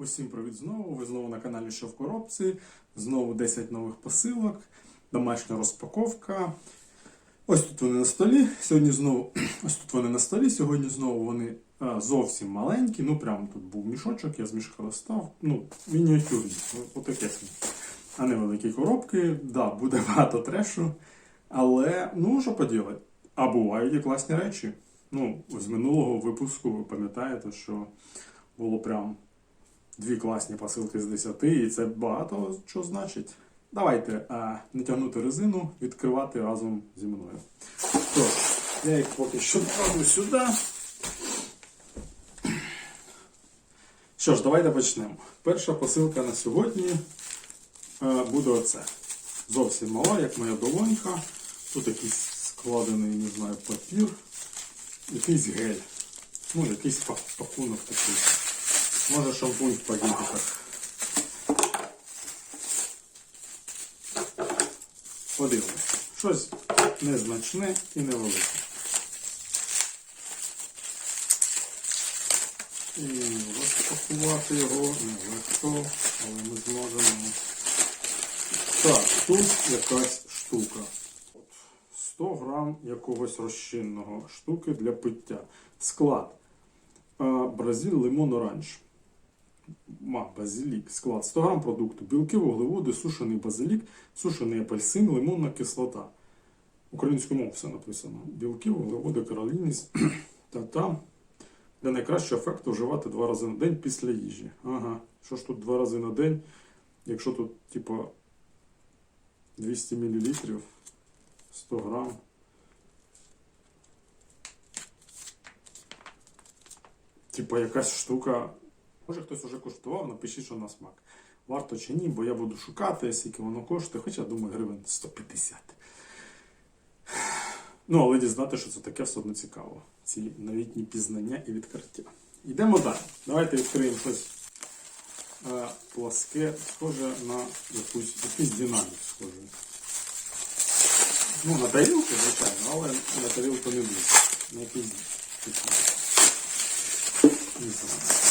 Усім привіт знову. Ви знову на каналі Що в коробці. Знову 10 нових посилок, домашня розпаковка. Ось тут вони на столі. Сьогодні знову ось тут вони на столі. Сьогодні знову вони а, зовсім маленькі. Ну прямо тут був мішочок, я з мішка достав. Ну, мініатюрні. Отаке. А не великі коробки. Да, буде багато трешу. Але ну що поділати? А бувають і класні речі. Ну, з минулого випуску ви пам'ятаєте, що було прям дві класні посилки з 10, і це багато що значить. Давайте а, не тягнути резину, відкривати разом зі мною. Тож, я їх поки що кладу сюди. Що ж, давайте почнемо. Перша посилка на сьогодні е, буде оце. Зовсім мала, як моя долонька. Тут якийсь складений, не знаю, папір, якийсь гель. Ну, якийсь пакунок такий. Може шампунь в пакетиках. Подивимось. Щось незначне і невелике. І розпакувати його нелегко, але ми зможемо. Так, тут якась штука. 100 грам якогось розчинного штуки для пиття. Склад. А, Бразиль лимон оранж. Ма, базилік. Склад 100 грам продукту. Білки, вуглеводи, сушений базилік, сушений апельсин, лимонна кислота. Українською мовою все написано. Білки, вуглеводи, каролініс та там. Для найкращого ефекту вживати два рази на день після їжі. Ага. Що ж тут два рази на день? Якщо тут, типа, 200 мл, 100 грам. Типа якась штука. Може хтось вже куштував, напишіть, що на смак. Варто чи ні, бо я буду шукати, скільки воно коштує, хоча думаю, гривень 150. Ну, але дізнати, що це таке, все одно цікаво. Ці новітні пізнання і відкриття. Йдемо далі. Давайте відкриємо щось е, пласке, схоже на якусь, якийсь динамік схожий. Ну, на тарілку, звичайно, але на тарілку не буде. На якийсь. Не знаю.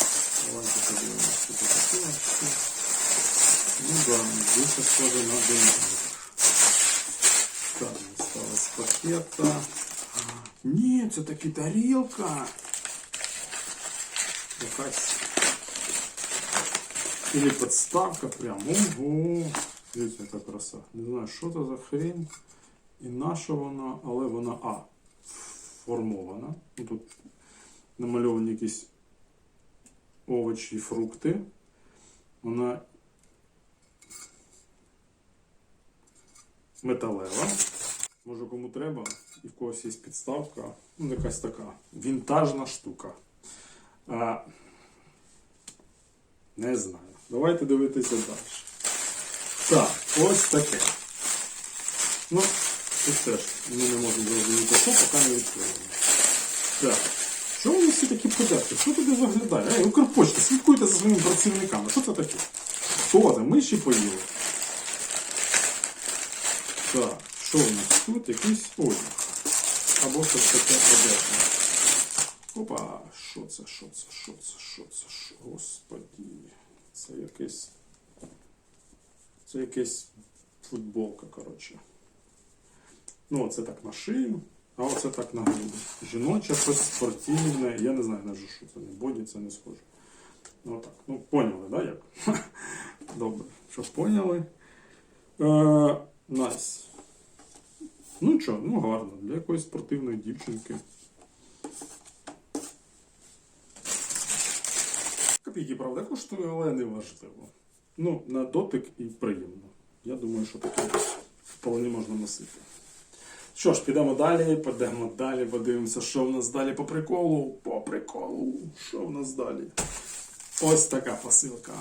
Давайте подивимося, що це таке. Ну да, більше схоже на динамік. Так, стало з пакета. Ні, це таки тарілка. Якась. Или подставка прям. Ого. Дивіться, яка краса. Не знаю, що це за хрень. І наша вона, але вона А. Формована. Ну, тут намальовані якісь овочі і фрукти. Вона металева. Може кому треба, і в когось є підставка. Ну, якась така вінтажна штука. А, не знаю. Давайте дивитися далі. Так, ось таке. Ну, тут теж ми не можемо зрозуміти, що, поки не відкриємо. Так. Що туди виглядає? Ей, Укрпочта, слідкуйте за своїми працівниками. Що це таке? Хто це? Миші поїли? Так, що у нас тут? Якийсь одяг. Або щось таке одежне. Опа, що це, що це, що це, що це, що? Господі. Це якесь. Це якесь футболка, коротше. Ну, це так на шию, а оце так на груди. Жіноче, щось спортивне. Я не знаю навіть, що це не боді, це не схоже. Ну так. Ну, поняли, да, як? Добре, що поняли. Е, Найс. Ну що, ну гарно, для якоїсь спортивної дівчинки. Копійки, правда, коштує, але не важливо. Ну, на дотик і приємно. Я думаю, що таке вполне можна носити. Що ж, підемо далі, підемо далі, подивимося, що в нас далі по приколу. По приколу. Що в нас далі? Ось така посилка.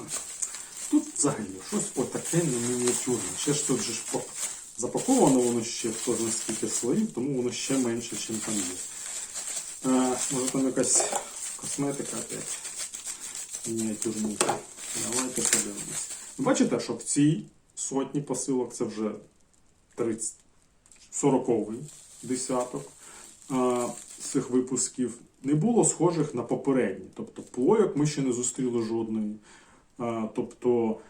Тут взагалі щось отаке не мініатюрне. Ще ж тут же ж запаковано воно ще хто знає скільки слоїв, тому воно ще менше, ніж там є. А, може там якась косметика опять мініатюрненька. Давайте подивимось. Бачите, що в цій сотні посилок це вже 30, 40-й десяток а, цих випусків. Не було схожих на попередні. Тобто плойок ми ще не зустріли жодної. А, тобто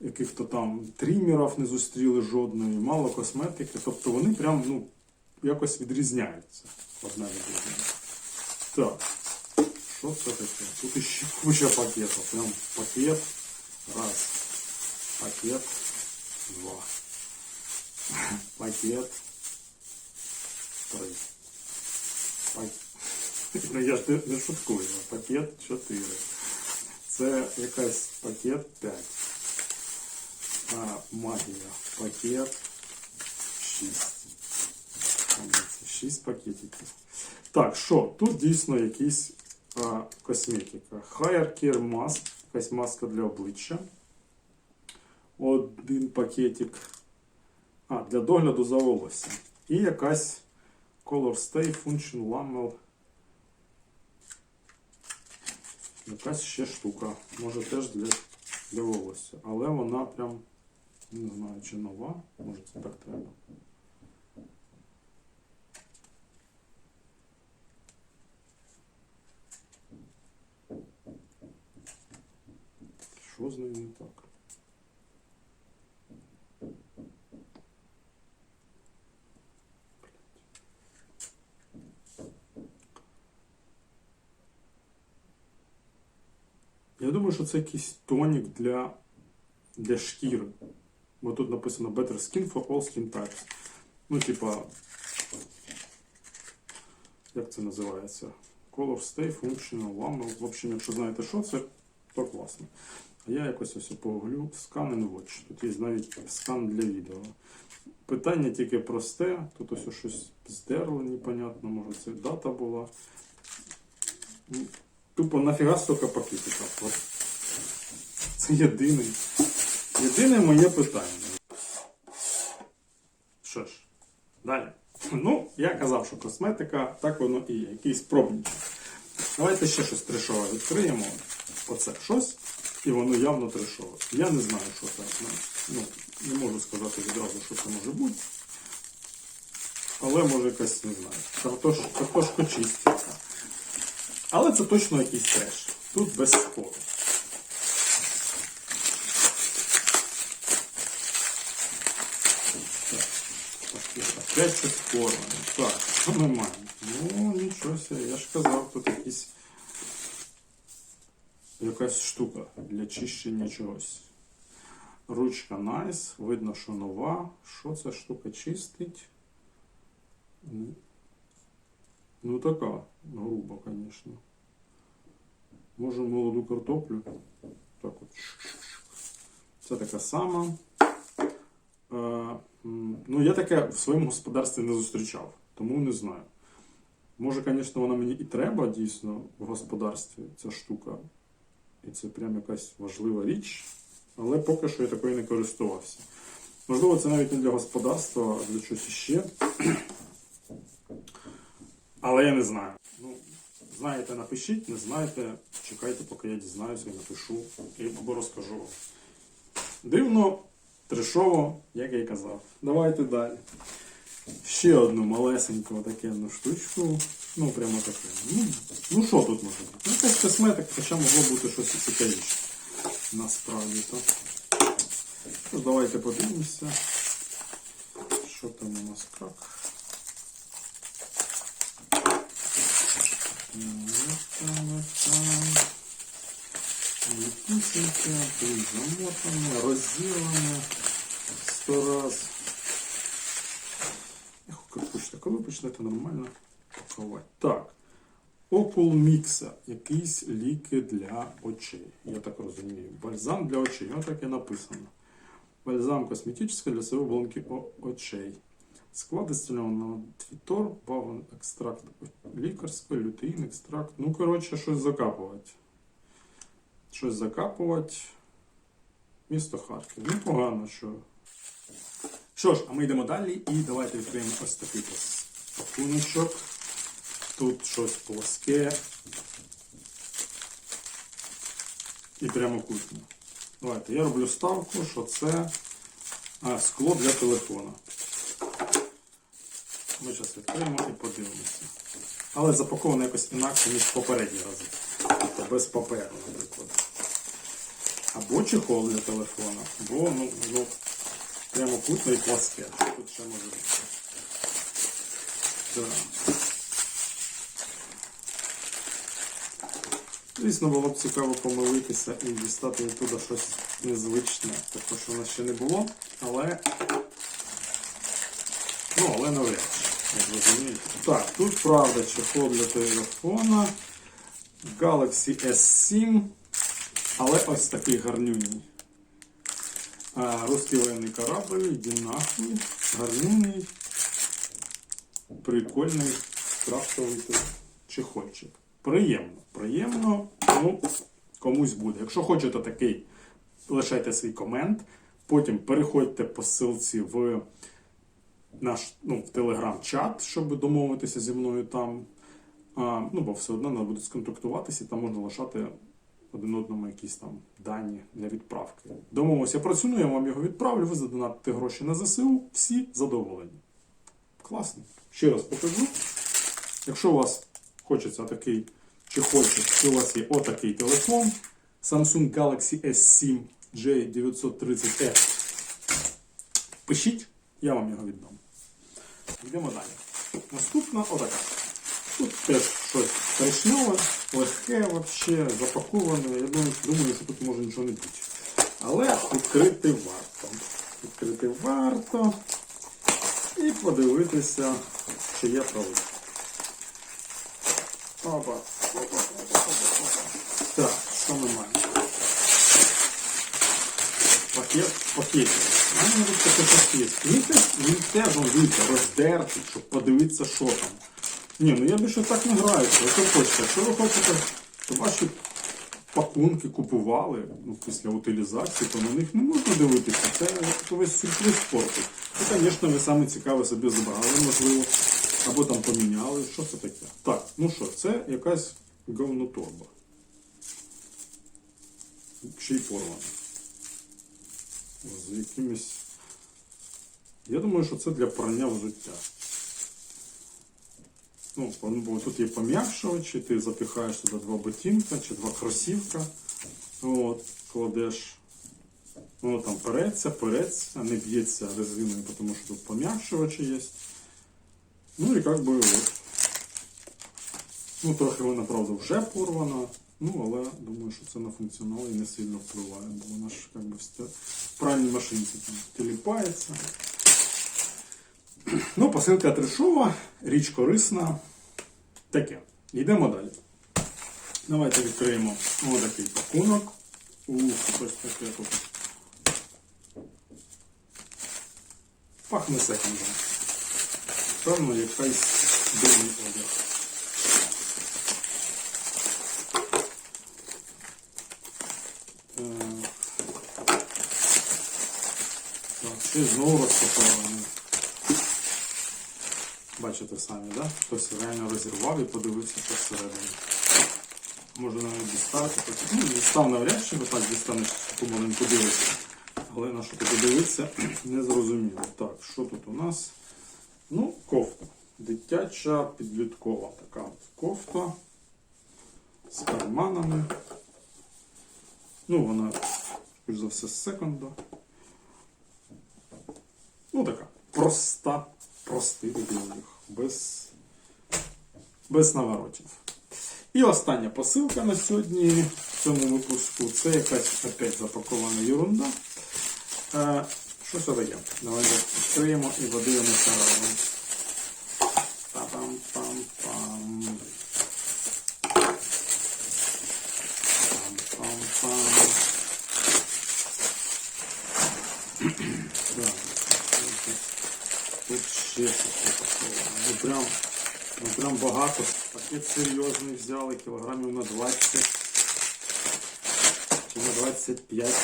яких-то там трімерів не зустріли жодної, мало косметики. Тобто вони прям ну, якось відрізняються одна від одної. Так, що це таке? Тут іще куча пакетів. Прям пакет. Раз. Пакет. Два. Пакет. Ну, я ж не, шуткую. Пакет 4. Це якась пакет 5. А, магія. Пакет 6. 6 пакетиків. Так, що? Тут дійсно якісь а, косметика. Hair Care Mask. Якась маска для обличчя. Один пакетик. А, для догляду за волоссям. І якась Color Stay Function Lamel. Якась ще штука. Може теж для, для волосся. Але вона прям не знаю, чи нова. Може це так треба. Що з нею не так? Я думаю, що це якийсь тонік для, для шкіри. Бо тут написано Better Skin for all skin types. Ну, типа, як це називається? Color Stay Functional Lamel. В общем, якщо знаєте, що це, то класно. А я якось ось погуглю Scan and Watch. Тут є навіть скан для відео. Питання тільки просте. Тут ось щось здерло, непонятно, може це дата була. Тупо нафіга стільки пакетиків. От. Це єдиний. Єдине моє питання. Що ж, далі. Ну, я казав, що косметика, так воно і є. Якийсь пробничок. Давайте ще щось трешове відкриємо. Оце щось. І воно явно трешове. Я не знаю, що це. Ну, Ну, не можу сказати відразу, що це може бути. Але може якась, не знаю, картош, чиститься. Але це точно якийсь треш. Тут без спору. Опять щось порване. Так, що ми маємо? Ну, нічого себе, я ж казав, тут якісь якась штука для чищення чогось. Ручка найс, видно, що нова. Що ця штука чистить? Ну, така, грубо, звісно. Може молоду картоплю. Так от. Це така сама. Е, ну, я таке в своєму господарстві не зустрічав, тому не знаю. Може, звісно, вона мені і треба дійсно в господарстві, ця штука. І це прям якась важлива річ. Але поки що я такою не користувався. Можливо, це навіть не для господарства, а для чогось іще. Але я не знаю. Ну, знаєте, напишіть, не знаєте, чекайте, поки я дізнаюся і напишу і або розкажу вам. Дивно, трешово, як я й казав. Давайте далі. Ще одну малесеньку таку штучку. Ну, прямо таке. Ну, ну що тут може бути? Ну, якась косметика, хоча могло бути щось і цікавіше. Насправді то. Ну, давайте подивимося. Що там у нас як. Ліпісеньке, тут замотане, розірване сто раз. Як коли почнете нормально пакувати. Так. Окул Мікса. Якісь ліки для очей. Я так розумію. Бальзам для очей. Ось так і написано. Бальзам косметичний для себе оболонки о- очей. Склад дистильованого твітор, бавон, екстракт лікарський, лютеїн, екстракт. Ну, коротше, щось закапувати. Щось закапувати. Місто Харків. Непогано, що. Що ж, а ми йдемо далі і давайте відкриємо ось такий пакуночок. Тут щось плоске. І прямокутне. Давайте, я роблю ставку, що це а, скло для телефона. Ми зараз відкриємо і подивимося. Але запаковано якось інакше, ніж попередні рази. Тобто без паперу, наприклад. Або чехол для телефона, або ну, ну, прямокутне і пласке. Тут ще може бути? Звісно, було б цікаво помилитися і дістати оттуда щось незвичне, такого що в нас ще не було, але. Ну, але навряд чи. Так, тут правда чехол для телефона. Galaxy S7. Але ось такий гарнюній. А, Русський воєнний корабль, йди. Гарнюний. Прикольний крафтовий чехольчик. Приємно, приємно, ну, комусь буде. Якщо хочете такий, лишайте свій комент. Потім переходьте по ссылці в наш ну, в телеграм-чат, щоб домовитися зі мною там. А, ну, бо все одно треба буде сконтактуватися, і там можна лишати один одному якісь там дані для відправки. Домовимося про я вам його відправлю, ви задонатите гроші на ЗСУ, всі задоволені. Класно. Ще раз покажу. Якщо у вас хочеться такий чехольчик, і у вас є отакий телефон Samsung Galaxy S7 J930F, пишіть, я вам його віддам. Йдемо далі. Наступна отака. Тут теж щось коричневе, легке вообще, запаковане. Я думаю, що тут може нічого не бути. Але відкрити варто. Відкрити варто і подивитися, чи є правий. Опа. Опа, опа, опа, опа. Так, що ми маємо? Пакет, пакет. Він теж, він роздертий, щоб подивитися, що там. Ні, ну я більше так не граю. Що хочете? Якщо ви хочете, то ваші пакунки купували ну, після утилізації, то на них не можна дивитися. Це весь сюрприз спорту. І, звісно, ви саме цікаве собі забрали, можливо, або там поміняли. Що це таке? Так, ну що, це якась говноторба. Ще й порвана. З якимись. Я думаю, що це для прання взуття. Ну, бо тут є пом'якшувачі, ти запихаєш сюди два ботинка чи два кросівка. От, кладеш. Воно там переться, переться, не б'ється резиною, тому що тут пом'якшувачі є. Ну і як би от. Ну, трохи вона, правда, вже порвана. Ну, але думаю, що це на функціонал і не сильно впливає, бо вона ж як в пральній машинці там тіліпається. Ну, посилка трешова, річ корисна. Таке. Йдемо далі. Давайте відкриємо отакий пакунок. Ух, щось таке тут. Пахне секондом. Певно, якийсь дивний одяг. Е, Так, ще знову розпакований. Бачите самі, да? Хтось реально розірвав і подивився, що всередині. Може навіть дістати. Ну, дістав навряд чи так дістанеш, тому не подивишся. Але на що ти подивитися, не зрозуміло. Так, що тут у нас? Ну, кофта. Дитяча підліткова така кофта з карманами. Ну, вона, скоріш за все, з секонда. Ну, така проста, такий одяг, без, без наворотів. І остання посилка на сьогодні в цьому випуску це якась опять запакована ерунда. Що це дає? Давайте відкриємо і подивимося разом. Па-пам-пам-пам. Пам-пам-пам. Так, Тут ще щось запаковано. Ну прям, ну прям багато. Пакет серйозний взяли, кілограмів на 20 чи на 25.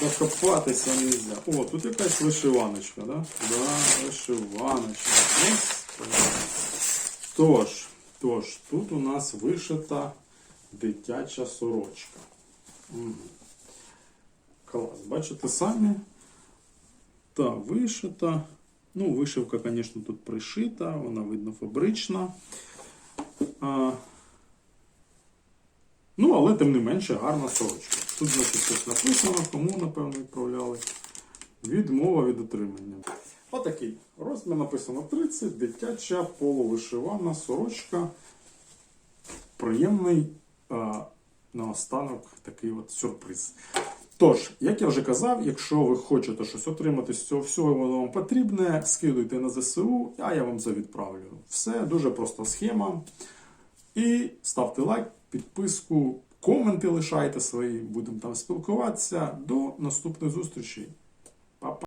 Докопатися не можна. О, тут якась вишиваночка, да? Да, вишиваночка. Тож, тож, тут у нас вишита дитяча сорочка. Клас, бачите самі? Та вишита. Ну, вишивка, звісно, тут пришита, вона видно фабрична. А, Ну, але тим не менше гарна сорочка. Тут, значить, щось написано, кому, напевно, відправляли. Відмова від отримання. Отакий. Розмір написано 30, дитяча полувишивана сорочка. Приємний а, наостанок такий от сюрприз. Тож, як я вже казав, якщо ви хочете щось отримати з цього всього, воно вам потрібне, скидуйте на ЗСУ, а я вам це відправлю. Все дуже проста схема. І ставте лайк, підписку, коменти лишайте свої, будемо там спілкуватися. До наступної зустрічі. Па-па.